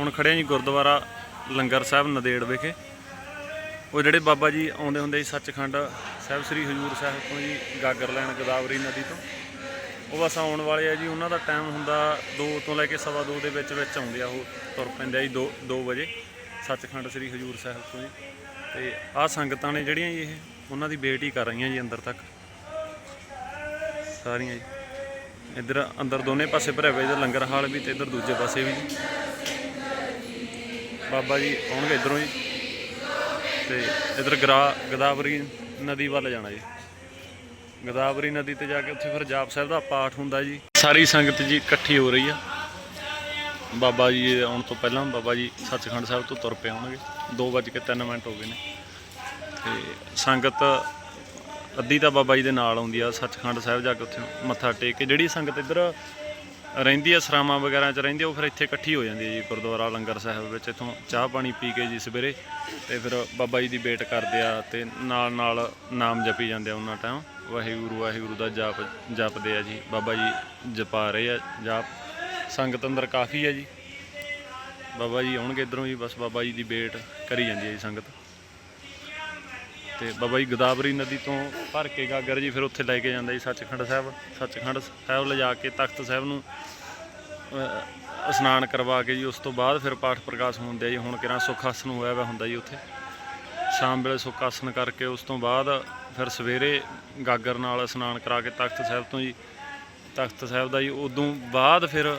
ਹੁਣ ਖੜੇ ਹਾਂ ਜੀ ਗੁਰਦੁਆਰਾ ਲੰਗਰ ਸਾਹਿਬ ਨਦੇੜ ਵਿਖੇ। ਉਹ ਜਿਹੜੇ ਬਾਬਾ ਜੀ ਆਉਂਦੇ ਹੁੰਦੇ ਸੀ ਸੱਚਖੰਡ ਸਾਹਿਬ, ਸ੍ਰੀ ਹਜੂਰ ਸਾਹਿਬ ਤੋਂ ਜੀ ਗਾਗਰ ਲੈਣ ਗੋਦਾਵਰੀ ਨਦੀ ਤੋਂ। ਉਹ ਬਸ ਆਉਣ ਵਾਲੇ ਆ ਜੀ, ਉਹਨਾਂ ਦਾ ਟਾਈਮ ਹੁੰਦਾ 2 ਤੋਂ ਲੈ ਕੇ ਸਵਾ ਦੋ ਦੇ ਵਿੱਚ ਵਿੱਚ ਆਉਂਦੇ ਆ ਉਹ, ਤੁਰ ਪੈਂਦੇ ਆ ਜੀ 2 2 ਵਜੇ ਸੱਚਖੰਡ ਸ੍ਰੀ ਹਜੂਰ ਸਾਹਿਬ ਤੋਂ ਜੀ। ਤੇ ਆਹ ਸੰਗਤਾਂ ਨੇ ਜਿਹੜੀਆਂ ਜੀ ਇਹ, ਉਹਨਾਂ ਦੀ ਵੇਟ ਹੀ ਕਰ ਰਹੀਆਂ ਜੀ ਅੰਦਰ ਤੱਕ। ਸਾਰੀਆਂ ਜੀ। ਇੱਧਰ ਅੰਦਰ ਦੋਨੇ ਪਾਸੇ ਭਰਿਆ ਹੋਇਆ ਇੱਧਰ ਲੰਗਰ ਹਾਲ ਵੀ ਤੇ ਇੱਧਰ ਦੂਜੇ ਪਾਸੇ ਵੀ ਜੀ। ਬਾਬਾ ਜੀ ਆਉਣਗੇ ਇੱਧਰੋਂ ਜੀ। ਤੇ ਇੱਧਰ ਗਰਾ, ਗਦਾਵਰੀ ਨਦੀ ਵੱਲ ਜਾਣਾ ਜੀ। ਗਦਾਵਰੀ ਨਦੀ ਤੇ ਜਾ ਕੇ ਉੱਥੇ ਫਿਰ ਜਾਪ ਸਾਹਿਬ ਦਾ ਪਾਠ ਹੁੰਦਾ ਜੀ। ਸਾਰੀ ਸੰਗਤ ਜੀ ਇਕੱਠੀ ਹੋ ਰਹੀ ਆ। ਬਾਬਾ ਜੀ ਆਉਣ ਤੋਂ ਪਹਿਲਾਂ ਬਾਬਾ ਜੀ ਸੱਚਖੰਡ ਸਾਹਿਬ ਤੋਂ ਤੁਰ ਪਏ ਹੋਣਗੇ 2:03 ਮਿੰਟ ਹੋ ਗਏ ਨੇ। ਤੇ ਸੰਗਤ ਅੱਧੀ ਤਾਂ ਬਾਬਾ ਜੀ ਦੇ ਨਾਲ ਆਉਂਦੀ ਆ। ਸੱਚਖੰਡ ਸਾਹਿਬ ਜਾ ਕੇ ਉੱਥੇ ਮੱਥਾ ਟੇਕ ਕੇ ਜਿਹੜੀ ਸੰਗਤ ਇੱਧਰ ਰਹਿੰਦੀ ਆ, ਸਰਾਵਾਂ ਵਗੈਰਾ 'ਚ ਰਹਿੰਦੀ ਆ, ਉਹ ਫਿਰ ਇੱਥੇ ਇਕੱਠੀ ਹੋ ਜਾਂਦੀ ਹੈ ਜੀ, ਗੁਰਦੁਆਰਾ ਲੰਗਰ ਸਾਹਿਬ ਵਿੱਚ। ਇੱਥੋਂ ਚਾਹ ਪਾਣੀ ਪੀ ਕੇ ਜੀ ਸਵੇਰੇ, ਤੇ ਫਿਰ ਬਾਬਾ ਜੀ ਦੀ ਵੇਟ ਕਰਦੇ ਆ, ਤੇ ਨਾਲ ਨਾਲ ਨਾਮ ਜਪੀ ਜਾਂਦੇ ਆ ਉਹਨਾਂ ਟਾਈਮ। ਵਾਹਿਗੁਰੂ ਵਾਹਿਗੁਰੂ ਦਾ ਜਾਪ ਜਪਦੇ ਆ ਜੀ। ਬਾਬਾ ਜੀ ਜਪਾ ਰਹੇ ਆ, ਜਾਪ। ਸੰਗਤ ਅੰਦਰ ਕਾਫੀ ਹੈ ਜੀ। ਬਾਬਾ ਜੀ ਆਉਣਗੇ ਇਧਰੋਂ ਜੀ ਬਸ ਬਾਬਾ ਜੀ ਦੀ ਵੇਟ ਕਰੀ ਜਾਂਦੀ ਹੈ ਜੀ ਸੰਗਤ। ਤੇ ਬਾਬਾ ਜੀ ਗੋਦਾਵਰੀ ਨਦੀ ਤੋਂ ਭਰ ਕੇ ਗਾਗਰ ਜੀ ਫਿਰ ਉੱਥੇ ਲੈ ਕੇ ਜਾਂਦਾ ਜੀ ਸੱਚਖੰਡ ਸਾਹਿਬ ਸੱਚਖੰਡ ਸਾਹਿਬ ਲਿਜਾ ਕੇ ਤਖਤ ਸਾਹਿਬ ਨੂੰ ਇਸ਼ਨਾਨ ਕਰਵਾ ਕੇ ਜੀ, ਉਸ ਤੋਂ ਬਾਅਦ ਫਿਰ ਪਾਠ ਪ੍ਰਕਾਸ਼ ਹੁੰਦੇ ਆ ਜੀ। ਹੁਣ ਕਿਰਾਂ ਸੁੱਖ ਆਸਨ ਹੋਇਆ ਵਾ ਹੁੰਦਾ ਜੀ ਉੱਥੇ। ਸ਼ਾਮ ਵੇਲੇ ਸੁੱਖ ਆਸਨ ਕਰਕੇ ਉਸ ਤੋਂ ਬਾਅਦ ਫਿਰ ਸਵੇਰੇ ਗਾਗਰ ਨਾਲ ਇਸ਼ਨਾਨ ਕਰਾ ਕੇ ਤਖਤ ਸਾਹਿਬ ਤੋਂ ਜੀ, ਤਖਤ ਸਾਹਿਬ ਦਾ ਜੀ, ਉਦੋਂ ਬਾਅਦ ਫਿਰ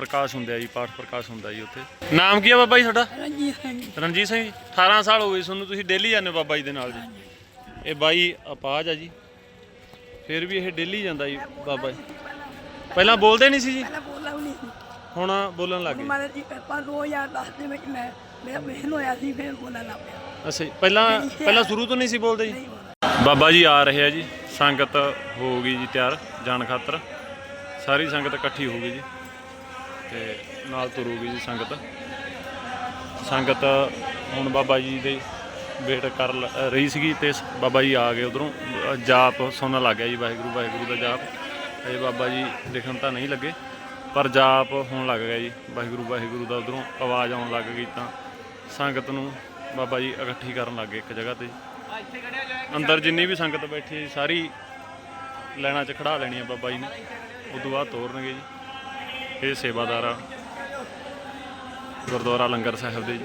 ਪ੍ਰਕਾਸ਼ ਹੁੰਦਾ ਜੀ ਪਾਠ ਪ੍ਰਕਾਸ਼ ਹੁੰਦਾ ਜੀ ਉੱਥੇ। ਨਾਮ ਕੀ ਆ ਬਾਬਾ ਜੀ ਤੁਹਾਡਾ? ਰਣਜੀਤ ਸਿੰਘ ਰਣਜੀਤ ਸਿੰਘ ਜੀ 18 ਸਾਲ ਹੋ ਗਏ ਤੁਹਾਨੂੰ ਤੁਸੀਂ ਡੇਲੀ ਜਾਂਦੇ ਹੋ ਬਾਬਾ ਜੀ ਦੇ ਨਾਲ ਜੀ। ਇਹ ਬਾਈ ਅਪਾਜ ਆ ਜੀ। ਫਿਰ ਵੀ ਇਹ ਡੇਲੀ ਜਾਂਦਾ ਜੀ ਬਾਬਾ ਜੀ। ਪਹਿਲਾਂ ਬੋਲਦੇ ਨਹੀਂ ਸੀ ਜੀ? ਪਹਿਲਾਂ ਬੋਲਦਾ ਵੀ ਨਹੀਂ ਸੀ। ਹੁਣ ਬੋਲਣ ਲੱਗ ਗਏ। ਮਹਾਰਾਜ ਦੀ ਕਿਰਪਾ 2010 ਦੇ ਵਿੱਚ ਮੈਂ ਮੇਰਾ ਆਪਰੇਸ਼ਨ ਹੋਇਆ ਸੀ ਫਿਰ ਬੋਲਣ ਲੱਗ ਪਿਆ। ਅੱਛਾ ਜੀ ਪਹਿਲਾਂ ਪਹਿਲਾਂ ਸ਼ੁਰੂ ਤੋਂ ਨਹੀਂ ਸੀ ਬੋਲਦੇ ਜੀ? ਬਾਬਾ ਜੀ ਆ ਰਹੇ ਆ ਜੀ ਸੰਗਤ ਹੋ ਗਈ ਜੀ ਤਿਆਰ ਜਾਣ ਖਾਤਰ। ਸਾਰੀ ਸੰਗਤ ਇਕੱਠੀ ਹੋ ਗਈ ਜੀ। ਤੇ ਨਾਲ ਤੁਰੂਗੀ ਜੀ ਸੰਗਤ। ਸੰਗਤ ਹੁਣ ਬਾਬਾ ਜੀ ਦੇ ਵੇਟ ਕਰ ਲ- ਰਹੀ ਸੀਗੀ ਤੇ ਸ- ਬਾਬਾ ਜੀ ਆ ਗਏ ਉਧਰੋਂ। ਜਾਪ ਸੁਣਨ ਲੱਗ ਗਿਆ ਜੀ, ਵਾਹਿਗੁਰੂ ਵਾਹਿਗੁਰੂ ਦਾ ਜਾਪ। ਇਹ ਬਾਬਾ ਜੀ ਲਿਖਣ ਤਾਂ ਨਹੀਂ ਲੱਗੇ, ਪਰ ਜਾਪ ਹੋਣ ਲੱਗ ਗਿਆ ਜੀ, ਵਾਹਿਗੁਰੂ ਵਾਹਿਗੁਰੂ ਦਾ ਉਧਰੋਂ ਆਵਾਜ਼ ਆਉਣ ਲੱਗ ਗਈ ਤਾਂ ਸੰਗਤ ਨੂੰ ਬਾਬਾ ਜੀ ਇਕੱਠੀ ਕਰਨ ਲੱਗ ਗਏ ਇੱਕ ਜਗ੍ਹਾ ਤੇ। ਅੰਦਰ ਜਿੰਨੀ ਵੀ ਸੰਗਤ ਬੈਠੀ ਸਾਰੀ ਲੈਣਾ 'ਚ ਖੜਾ ਲੈਣੀ ਹੈ ਬਾਬਾ ਜੀ ਨੇ। ਉਦੋਂ ਬਾਅਦ ਤੋਰਨਗੇ ਜੀ। ਇਹ ਸੇਵਾਦਾਰ ਆ। ਗੁਰਦੁਆਰਾ ਲੰਗਰ ਸਾਹਿਬ ਦੇ ਜੀ।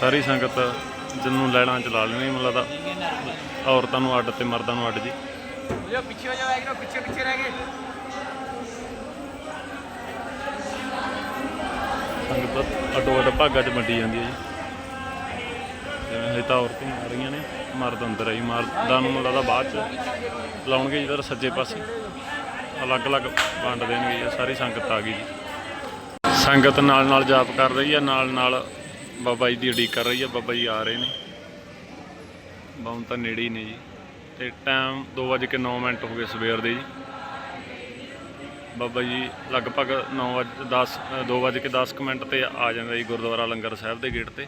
ਸਾਰੀ ਸੰਗਤ ਜਿਹਨੂੰ ਲੈਣਾ ਚਲਾ ਲੈਣੀ ਮੈਨੂੰ ਲੱਗਦਾ ਔਰਤਾਂ ਨੂੰ ਅੱਡ ਤੇ ਮਰਦਾਂ ਨੂੰ ਅੱਡ ਜੀ। ਜੋ ਪਿੱਛੇ ਹੋ ਜਾਓ ਇੱਕ ਪਿੱਛੇ ਪਿੱਛੇ ਰਹਿ ਗਏ। ਸੰਗਤ ਅੱਡੋ ਅੱਡ ਭਾਗਾਂ 'ਚ ਵੰਡੀ ਜਾਂਦੀ ਹੈ ਜੀ। ਜਿਵੇਂ ਹਜੇ ਤਾਂ ਔਰਤਾਂ ਆ ਰਹੀਆਂ ਨੇ, ਮਰਦ ਅੰਦਰ ਆਈ ਮਰਦਾਂ ਨੂੰ ਮੈਨੂੰ ਲੱਗਦਾ ਬਾਅਦ 'ਚ ਲਾਉਣਗੇ ਜਿੱਧਰ ਸੱਜੇ ਪਾਸੇ। ਅਲੱਗ-ਅਲੱਗ ਵੰਡ ਦੇਣਗੇ ਜੀ, ਸਾਰੀ ਸੰਗਤ ਆ ਗਈ ਜੀ। ਸੰਗਤ ਨਾਲ ਨਾਲ ਜਾਪ ਕਰ ਰਹੀ ਆ, ਨਾਲ ਨਾਲ ਬਾਬਾ ਜੀ ਦੀ ਉਡੀਕ ਕਰ ਰਹੀ ਆ, ਬਾਬਾ ਜੀ ਆ ਰਹੇ ਨੇ। ਬਾਉਂ ਤਾਂ ਨੇੜੇ ਹੀ ਨੇ ਜੀ। ਤੇ ਟਾਈਮ 2:09 ਮਿੰਟ ਹੋ ਗਏ ਸਵੇਰ ਦੇ ਜੀ। ਬਾਬਾ ਜੀ ਲਗਭਗ 9:10 2:10 ਮਿੰਟ ਤੇ ਆ ਜਾਂਦਾ ਜੀ ਗੁਰਦੁਆਰਾ ਲੰਗਰ ਸਾਹਿਬ ਦੇ ਗੇਟ ਤੇ।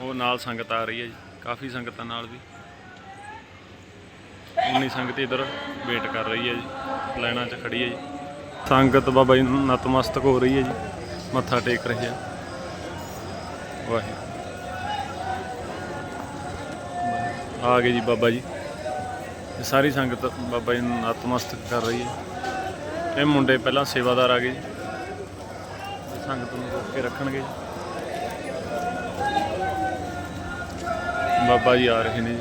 ਉਹ ਨਾਲ ਸੰਗਤ ਆ ਰਹੀ ਹੈ ਜੀ, ਕਾਫੀ ਸੰਗਤਾਂ ਨਾਲ ਵੀ। ਉਨੀ ਸੰਗਤ ਇਧਰ ਵੇਟ ਕਰ ਰਹੀ ਹੈ ਜੀ, ਲਾਈਨਾਂ 'ਚ ਖੜੀ ਹੈ ਜੀ। ਸੰਗਤ ਬਾਬਾ ਜੀ ਨੂੰ ਨਤਮਸਤਕ ਹੋ ਰਹੀ ਹੈ ਜੀ, ਮੱਥਾ ਟੇਕ ਰਹੀ ਹੈ ਵਾਹਿਗੁਰੂ। ਆ ਗਏ ਜੀ ਬਾਬਾ ਜੀ। ਇਹ ਸਾਰੀ ਸੰਗਤ ਬਾਬਾ ਜੀ ਨੂੰ ਨਤਮਸਤਕ ਕਰ ਰਹੀ ਹੈ। ਇਹ ਮੁੰਡੇ ਪਹਿਲਾਂ ਸੇਵਾਦਾਰ ਆ ਗਏ ਜੀ। ਸੰਗਤ ਨੂੰ ਰੋਕ ਕੇ ਰੱਖਣਗੇ ਜੀ। ਬਾਬਾ ਜੀ ਆ ਰਹੇ ਨੇ ਜੀ।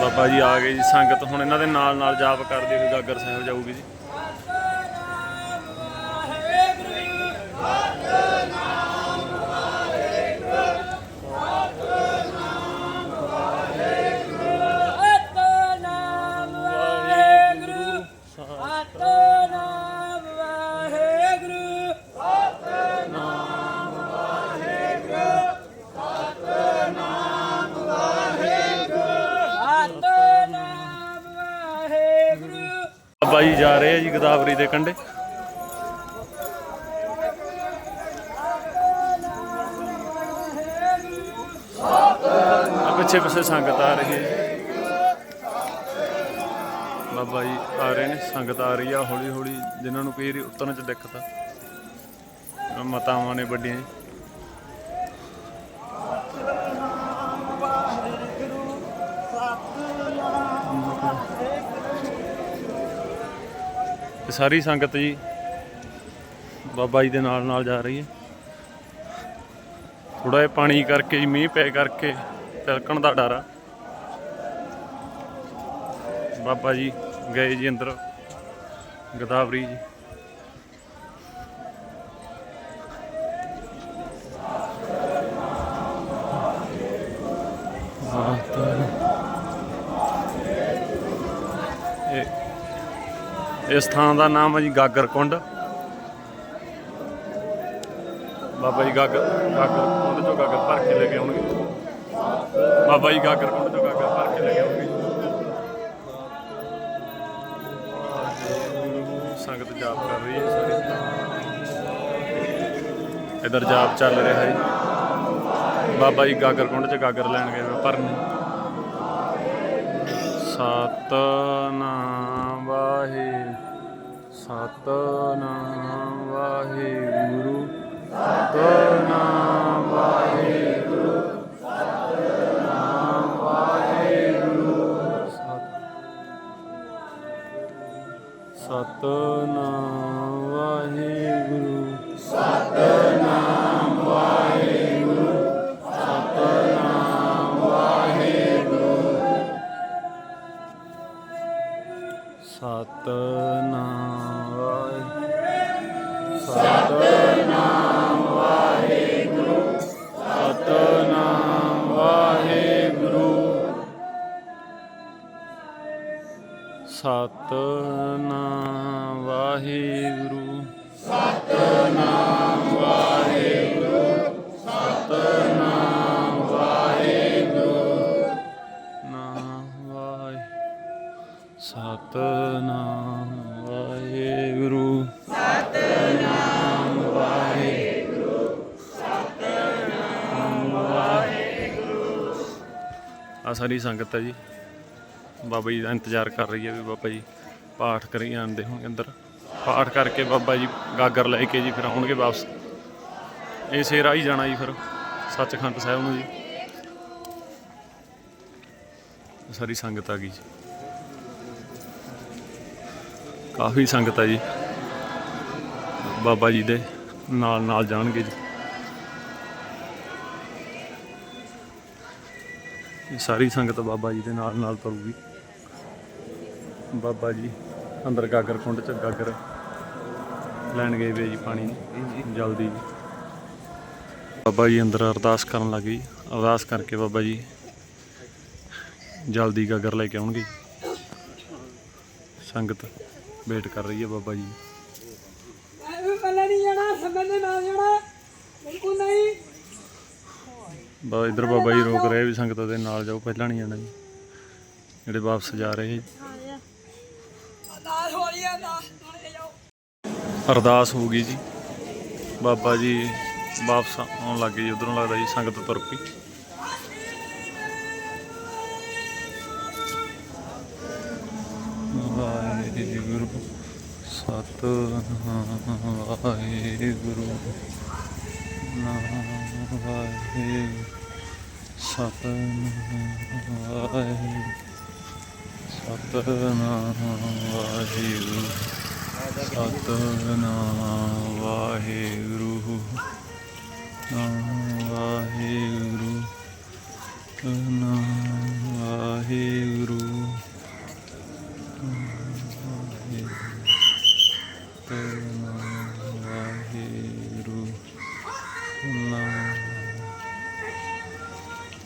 ਬਾਬਾ ਜੀ ਆ ਗਏ ਜੀ, ਸੰਗਤ ਹੁਣ ਇਹਨਾਂ ਦੇ ਨਾਲ ਨਾਲ ਜਾਪ ਕਰਦੇ ਹੋਏ ਗਾਗਰ ਸਾਹਿਬ ਜਾਊਗੀ ਜੀ। ਭਾਈ ਜਾ ਰਹੇ ਆ ਜੀ ਗਦਾਵਰੀ ਦੇ ਕੰਢੇ। ਆ ਪਿੱਛੇ ਪਿੱਛੇ ਸੰਗਤ ਆ ਰਹੀ ਹੈ ਬਾਬਾ ਜੀ ਆ ਰਹੇ ਨੇ, ਸੰਗਤ ਆ ਰਹੀ ਆ ਹੌਲੀ ਹੌਲੀ ਜਿਨ੍ਹਾਂ ਨੂੰ ਕੋਈ ਉਤਰਨ ਚ ਦਿੱਕਤ ਆ। ਮਤਾਵਾਂ ਨੇ ਵੱਡੀਆਂ ਤੇ ਸਾਰੀ ਸੰਗਤ ਜੀ ਬਾਬਾ ਜੀ ਦੇ ਨਾਲ ਨਾਲ ਜਾ ਰਹੀ ਹੈ। ਥੋੜਾ ਜਿਹਾ ਪਾਣੀ ਕਰਕੇ ਜੀ, ਮੀਂਹ ਪੈ ਕਰਕੇ ਤਿਲਕਣ ਦਾ ਡਰ ਆ। ਬਾਬਾ ਜੀ ਗਏ ਜੀ ਅੰਦਰ, ਗਦਾਵਰੀ ਜੀ। ਇਸ ਥਾਂ ਦਾ ਨਾਮ ਹੈ ਜੀ ਗਾਗਰ ਕੁੰਡ। ਬਾਬਾ ਜੀ ਗਾਗਰ ਗਾਗਰ ਕੁੰਡ ਚੋਂ ਗਾਗਰ ਭਰ ਕੇ ਲੈ ਕੇ ਆਉਣਗੇ। ਬਾਬਾ ਜੀ ਗਾਗਰ ਕੁੰਡ ਚੋਂ ਗਾਗਰ ਭਰ ਕੇ ਲੈ ਕੇ ਆਉਣਗੇ। ਸੰਗਤ ਜਾਪ ਕਰ ਰਹੀ ਹੈ ਸਾਰੀ। ਇਧਰ ਜਾਪ ਚੱਲ ਰਿਹਾ ਹੈ ਬਾਬਾ ਜੀ ਗਾਗਰ ਕੁੰਡ ਚ ਗਾਗਰ ਲੈਣ ਗਏ ਵੇ ਭਰਨ। ਸਤਨਾਮ ਵਾਹਿ ਸਤਨਾਮ ਵਾਹਿਗੁਰੂ ਸਤਨਾਮ ਵਾਹਿਗੁਰੂ ਸਤਨਾਮ ਵਾਹਿਗੁਰੂ ਸਤਨਾਮ ਵਾਹਿਗੁਰੂ ਸਤਨਾਮ ਸਤਨਾਮ ਵਾਹਿਗੁਰੂ। ਸਤਨਾਮ ਵਾਹਿਗੁਰੂ। ਸਤਨਾਮ ਵਾਹਿਗੁਰੂ। ਨਾਮ ਵਾਹਿ ਸਤਨਾਮ ਵਾਹਿਗੁਰੂ। ਸਤਨਾਮ ਵਾਹਿਗੁਰੂ ਸਤਨਾਮ ਵਾਹਿਗੁਰੂ ਆ ਸਾਰੀ ਸੰਗਤ ਹੈ ਜੀ। ਬਾਬਾ ਜੀ ਦਾ ਇੰਤਜ਼ਾਰ ਕਰ ਰਹੀ ਹੈ ਵੀ ਬਾਬਾ ਜੀ ਪਾਠ ਕਰੀ ਜਾਂਦੇ ਹੋਣਗੇ ਅੰਦਰ। ਪਾਠ ਕਰਕੇ ਬਾਬਾ ਜੀ ਗਾਗਰ ਲੈ ਕੇ ਜੀ ਫਿਰ ਆਉਣਗੇ ਵਾਪਸ। ਇਸੇ ਰਾਹ ਹੀ ਜਾਣਾ ਜੀ ਫਿਰ, ਸੱਚਖੰਡ ਸਾਹਿਬ ਨੂੰ ਜੀ। ਸਾਰੀ ਸੰਗਤ ਆ ਗਈ ਜੀ। ਕਾਫੀ ਸੰਗਤ ਆ ਜੀ। ਬਾਬਾ ਜੀ ਦੇ ਨਾਲ ਨਾਲ ਜਾਣਗੇ ਜੀ। ਇਹ ਸਾਰੀ ਸੰਗਤ ਬਾਬਾ ਜੀ ਦੇ ਨਾਲ ਨਾਲ ਤੁਰੂਗੀ। ਬਾਬਾ ਜੀ ਅੰਦਰ ਗਾਗਰ ਕੁੰਡ ਚ ਗਾਗਰ ਲੈਣ ਗਏ ਵੇ ਜੀ ਪਾਣੀ ਜਲਦੀ ਬਾਬਾ ਜੀ ਅੰਦਰ ਅਰਦਾਸ ਕਰਨ ਲੱਗੇ ਜੀ। ਅਰਦਾਸ ਕਰਕੇ ਬਾਬਾ ਜੀ ਜਲਦੀ ਗਾਗਰ ਲੈ ਕੇ ਆਉਣਗੇ। ਸੰਗਤ ਵੇਟ ਕਰ ਰਹੀ ਹੈ ਬਾਬਾ ਜੀ। ਬਾ ਇਧਰ ਬਾਬਾ ਜੀ ਰੋਕ ਰਹੇ ਵੀ ਸੰਗਤ ਦੇ ਨਾਲ ਜਾਓ ਪਹਿਲਾਂ ਨਹੀਂ ਜਾਣਾ ਜੀ। ਜਿਹੜੇ ਵਾਪਸ ਜਾ ਰਹੇ ਜੀ ਅਰਦਾਸ ਹੋ ਰਹੀ ਹੈ ਅਰਦਾਸ ਨਾਲ ਜਾਓ ਅਰਦਾਸ ਹੋ ਗਈ ਜੀ। ਬਾਬਾ ਜੀ ਵਾਪਸ ਆਉਣ ਲੱਗੇ ਜੀ, ਉਧਰੋਂ ਲੱਗਦਾ ਜੀ ਸੰਗਤ ਤੁਰ ਪਈ। ਵਾਹਿਗੁਰੂ, ਸਤਨਾਮ ਵਾਹਿਗੁਰੂ ਨਾਮ ਵਾਹਿਗੁਰੂ ਸਤ ਵਾਹਿਗੁਰੂ, ਸਤਨਾਮ, ਵਾਹਿਗੁਰੂ। ਸਤਨਾਮ ਵਾਹਿਗੁਰੂ ਨਾਮ ਵਾਹਿਗੁਰੂ ਨਾਮ ਵਾਹਿਗੁਰੂ ਨਾਮ ਵਾਹਿਗੁਰੂ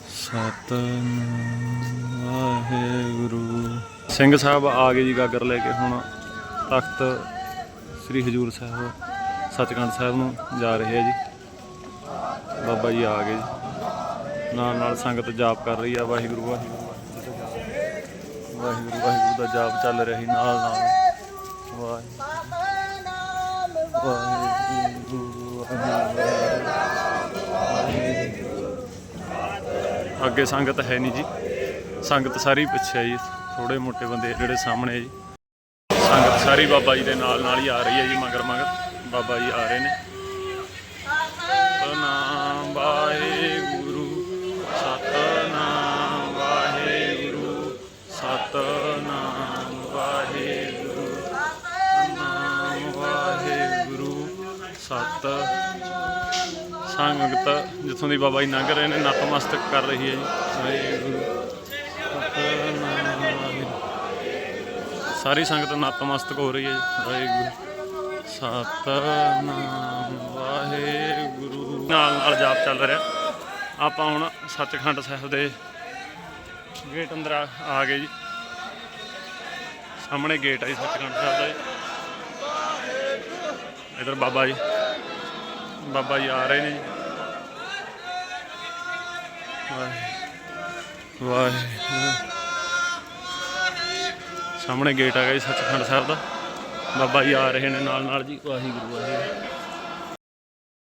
ਸਤਨਾਮ ਵਾਹਿਗੁਰੂ ਸਿੰਘ ਸਾਹਿਬ ਆ ਗਏ ਜੀ ਗਾਗਰ ਲੈ ਕੇ ਹੁਣ ਤਖਤ ਸ੍ਰੀ ਹਜੂਰ ਸਾਹਿਬ, ਸੱਚਖੰਡ ਸਾਹਿਬ ਨੂੰ ਜਾ ਰਹੇ ਆ ਜੀ। ਬਾਬਾ ਜੀ ਆ ਗਏ ਜੀ। ਨਾਲ ਨਾਲ ਸੰਗਤ ਜਾਪ ਕਰ ਰਹੀ ਆ, ਵਾਹਿਗੁਰੂ ਵਾਹਿਗੁਰੂ ਵਾਹਿਗੁਰੂ ਵਾਹਿਗੁਰੂ ਦਾ ਜਾਪ ਚੱਲ ਰਿਹਾ ਸੀ ਨਾਲ ਨਾਲ। ਵਾਹਿਗੁਰੂ ਵਾਹਿਗੁਰੂ ਵਾਹਿਗੁਰੂ। ਅੱਗੇ ਸੰਗਤ ਹੈ ਨਹੀਂ ਜੀ। ਸੰਗਤ ਸਾਰੀ ਪਿੱਛੇ ਹੈ ਜੀ। ਥੋੜੇ ਮੋਟੇ ਬੰਦੇ ਜਿਹੜੇ ਸਾਹਮਣੇ ਜੀ। ਸੰਗਤ ਸਾਰੀ ਬਾਬਾ ਜੀ ਦੇ ਨਾਲ ਨਾਲ ਹੀ ਆ ਰਹੀ ਹੈ ਜੀ, ਮਗਰ ਮਗਰ। ਬਾਬਾ ਜੀ ਆ ਰਹੇ ਨੇ। ਸਤਨਾਮ ਵਾਹਿਗੁਰੂ ਸਤਨਾਮ ਵਾਹਿਗੁਰੂ ਸਤਨਾਮ ਵਾਹਿਗੁਰੂ ਸਤਨਾਮ ਵਾਹਿਗੁਰੂ, ਸਤ ਸੰਗਤ ਜਿੱਥੋਂ ਦੀ ਬਾਬਾ ਜੀ ਲੰਘ ਰਹੇ ਨੇ, ਨਤਮਸਤਕ ਕਰ ਰਹੀ ਹੈ ਜੀ। ਵਾਹਿਗੁਰੂ। ਸਾਰੀ ਸੰਗਤ ਨਤਮਸਤਕ ਹੋ ਰਹੀ ਹੈ ਜੀ। ਵਾਹਿਗੁਰੂ। ਸਤਨਾਮ ਵਾਹਿਗੁਰੂ। ਨਾਲ ਨਾਲ ਜਾਪ ਚੱਲ ਰਿਹਾ। ਆਪਾਂ ਹੁਣ ਸੱਚਖੰਡ ਸਾਹਿਬ ਦੇ ਗੇਟ ਅੰਦਰ ਆ ਆ ਗਏ ਜੀ। ਸਾਹਮਣੇ ਗੇਟ ਆ ਜੀ ਸੱਚਖੰਡ ਸਾਹਿਬ ਦਾ ਜੀ। ਇਧਰ ਬਾਬਾ ਜੀ। ਬਾਬਾ ਜੀ ਆ ਰਹੇ ਨੇ ਜੀ। ਵਾਹਿ ਵਾਹਿਗੁਰੂ। ਸਾਹਮਣੇ ਗੇਟ ਆ ਗਿਆ ਜੀ ਸੱਚਖੰਡ ਸਾਹਿਬ ਦਾ। ਬਾਬਾ ਜੀ ਆ ਰਹੇ ਨੇ ਨਾਲ ਨਾਲ ਜੀ, ਵਾਹਿਗੁਰੂ ਵਾਹਿਗੁਰੂ।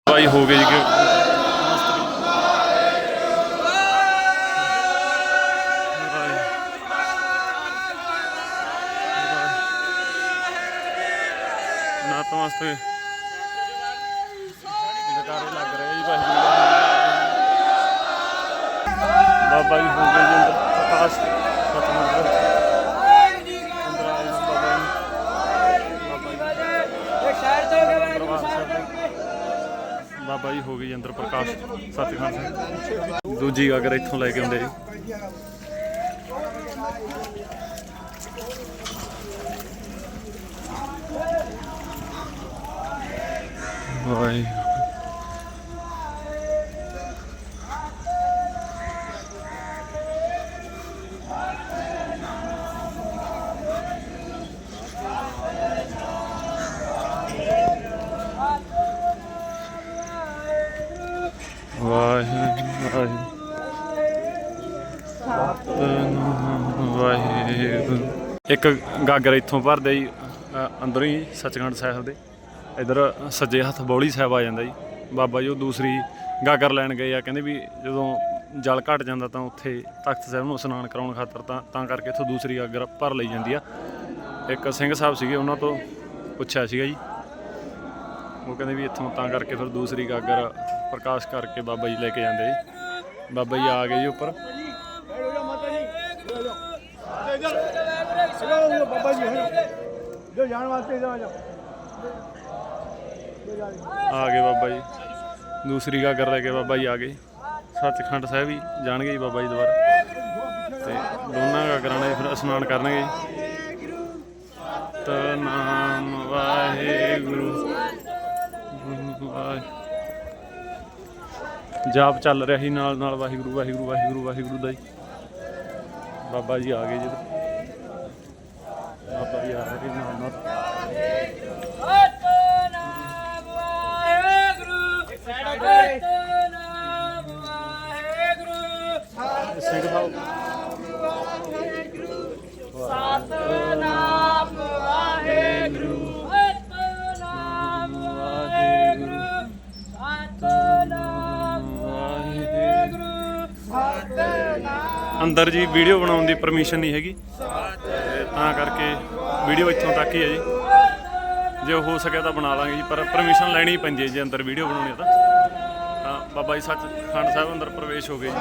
ਬਾਬਾ ਜੀ ਹੋ ਗਏ ਜੀ ਕਿ- ਨਤਮਸਤਕ ਜਕਾਰੇ ਲੱਗ ਰਹੇ ਜੀ ਵਾਹਿਗੁਰੂ ਬਾਬਾ ਜੀ ਹੋ ਗਏ ਜੀ ਅੰਦਰ ਪ੍ਰਕਾਸ਼ ਸਤਿਨਾਮ। ਦੇ। ਬਾਬਾ ਹੋ ਗਈ ਅੰਦਰ ਪ੍ਰਕਾਸ਼ ਸਤਿਖੰਡ ਸਾਹਿਬ ਦੂਜੀ ਅਗਰ ਇੱਥੋਂ ਲੈ ਕੇ ਆਉਂਦੇ ਜੀ ਵਾਹਿਗੁਰੂ ਵਾਹਿਗੁਰੂ ਇੱਕ ਗਾਗਰ ਇੱਥੋਂ ਭਰਦੇ ਜੀ ਅੰਦਰੋਂ ਹੀ ਸੱਚਖੰਡ ਸਾਹਿਬ ਦੇ। ਇਧਰ ਸੱਜੇ ਹੱਥ ਬੌਲੀ ਸਾਹਿਬ ਆ ਜਾਂਦਾ ਜੀ। ਬਾਬਾ ਜੀ ਉਹ ਦੂਸਰੀ ਗਾਗਰ ਲੈਣ ਗਏ ਆ, ਕਹਿੰਦੇ ਵੀ ਜਦੋਂ ਜਲ ਘਟ ਜਾਂਦਾ ਤਾਂ ਉੱਥੇ ਤਖਤ ਸਾਹਿਬ ਨੂੰ ਇਸ਼ਨਾਨ ਕਰਾਉਣ ਖਾਤਰ ਤਾਂ ਤਾਂ ਕਰਕੇ ਇੱਥੋਂ ਦੂਸਰੀ ਗਾਗਰ ਭਰ ਲਈ ਜਾਂਦੀ ਆ। ਇੱਕ ਸਿੰਘ ਸਾਹਿਬ ਸੀਗੇ, ਉਹਨਾਂ ਤੋਂ ਪੁੱਛਿਆ ਸੀਗਾ ਜੀ। ਉਹ ਕਹਿੰਦੇ ਵੀ ਇੱਥੋਂ ਤਾਂ ਕਰਕੇ ਫਿਰ ਦੂਸਰੀ ਗਾਗਰ ਪ੍ਰਕਾਸ਼ ਕਰਕੇ ਬਾਬਾ ਜੀ ਲੈ ਕੇ ਜਾਂਦੇ ਜੀ। ਬਾਬਾ ਜੀ ਆ ਗਏ ਜੀ ਉੱਪਰ। ਬਾਬਾ ਜੀ ਜੋ ਜਾਣ ਵਾਸਤੇ ਜਾ ਜਾ ਆ ਗਏ ਬਾਬਾ ਜੀ। ਦੂਸਰੀ ਗਾਗਰ ਲੈ ਕੇ ਬਾਬਾ ਜੀ ਆ ਗਏ ਸੱਚਖੰਡ ਸਾਹਿਬ ਹੀ ਜਾਣਗੇ ਜੀ ਬਾਬਾ ਜੀ ਦੁਬਾਰਾ ਤੇ ਦੋਨਾਂ ਗਾਗਰਾਂ ਨੇ ਫਿਰ ਇਸ਼ਨਾਨ ਕਰਨਗੇ ਤਨਾਮ ਵਾਹਿਗੁਰੂ। ਜਾਪ ਚੱਲ ਰਿਹਾ ਸੀ ਨਾਲ ਨਾਲ ਵਾਹਿਗੁਰੂ ਵਾਹਿਗੁਰੂ ਵਾਹਿਗੁਰੂ ਵਾਹਿਗੁਰੂ ਦਾ ਜੀ। ਬਾਬਾ ਜੀ ਆ ਗਏ ਜੀ। ਅੰਦਰ ਜੀ ਵੀਡੀਓ ਬਣਾਉਣ ਦੀ ਪਰਮਿਸ਼ਨ ਨਹੀਂ ਹੈਗੀ। ਤੇ ਤਾਂ ਕਰਕੇ ਵੀਡੀਓ ਇੱਥੋਂ ਤੱਕ ਹੀ ਹੈ ਜੀ। ਜੇ ਹੋ ਸਕਿਆ ਤਾਂ ਬਣਾ ਲਾਂਗੇ ਜੀ, ਪਰ ਪਰਮਿਸ਼ਨ ਲੈਣੀ ਪੈਂਦੀ ਹੈ ਜੇ ਅੰਦਰ ਵੀਡੀਓ ਬਣਾਉਣੀ ਹੈ ਤਾਂ। ਤਾਂ ਬਾਬਾ ਜੀ ਸੱਚਖੰਡ ਸਾਹਿਬ ਅੰਦਰ ਪ੍ਰਵੇਸ਼ ਹੋ ਗਏ ਜੀ।